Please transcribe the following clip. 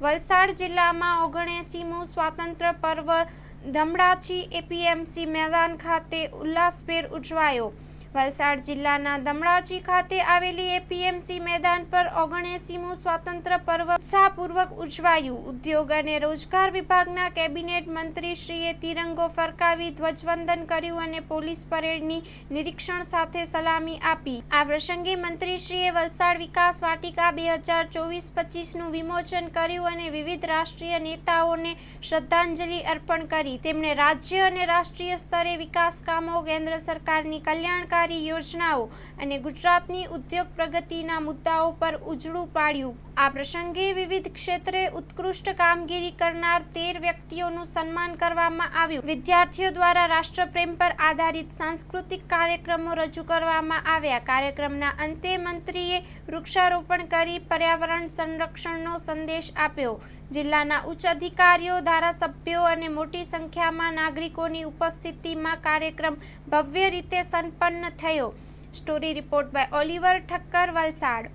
વલસાડ જિલ્લામાં ઓગણએંસીમું સ્વાતંત્ર્ય પર્વ ધમડાચી એપીએમસી મેદાન ખાતે ઉલ્લાસભેર ઉજવાયો. વલસાડ જિલ્લાના દમડાજી ખાતે આવેલી એપીએમસી મેદાન પર ઓગણએંસીમું સ્વાતંત્ર્ય પર્વ ઉત્સાહપૂર્વક ઉજવાયું. ઉદ્યોગ અને રોજગાર વિભાગના કેબિનેટ મંત્રીશ્રીએ તિરંગો ફરકાવી ધ્વજવંદન કર્યું અને પોલીસ પરેડની નિરીક્ષણ સાથે સલામી આપી. આ પ્રસંગે મંત્રીશ્રીએ વલસાડ વિકાસ વાટિકા બે હજાર ચોવીસ પચીસનું વિમોચન કર્યું અને વિવિધ રાષ્ટ્રીય નેતાઓને શ્રદ્ધાંજલિ અર્પણ કરી. તેમણે રાજ્ય અને રાષ્ટ્રીય સ્તરે વિકાસ કામો કેન્દ્ર સરકારની કલ્યાણકારી યોજનાઓ અને ગુજરાતની ઉદ્યોગ પ્રગતિના મુદ્દાઓ પર ઉજળું પાડ્યું. આ પ્રસંગે વિવિધ ક્ષેત્રે ઉત્કૃષ્ટ કામગીરી કરનાર તેર વ્યક્તિઓનું સન્માન કરવામાં આવ્યું. વિદ્યાર્થીઓ દ્વારા રાષ્ટ્રપ્રેમ પર આધારિત સાંસ્કૃતિક કાર્યક્રમો રજૂ કરવામાં આવ્યા. કાર્યક્રમના અંતે મંત્રીએ વૃક્ષારોપણ કરી પર્યાવરણ સંરક્ષણનો સંદેશ આપ્યો. જિલ્લાના ઉચ્ચ અધિકારીઓ, ધારાસભ્યો અને મોટી સંખ્યામાં નાગરિકોની ઉપસ્થિતિમાં કાર્યક્રમ ભવ્ય રીતે સંપન્ન થયો. Story report by Oliver Thakkar Valsad.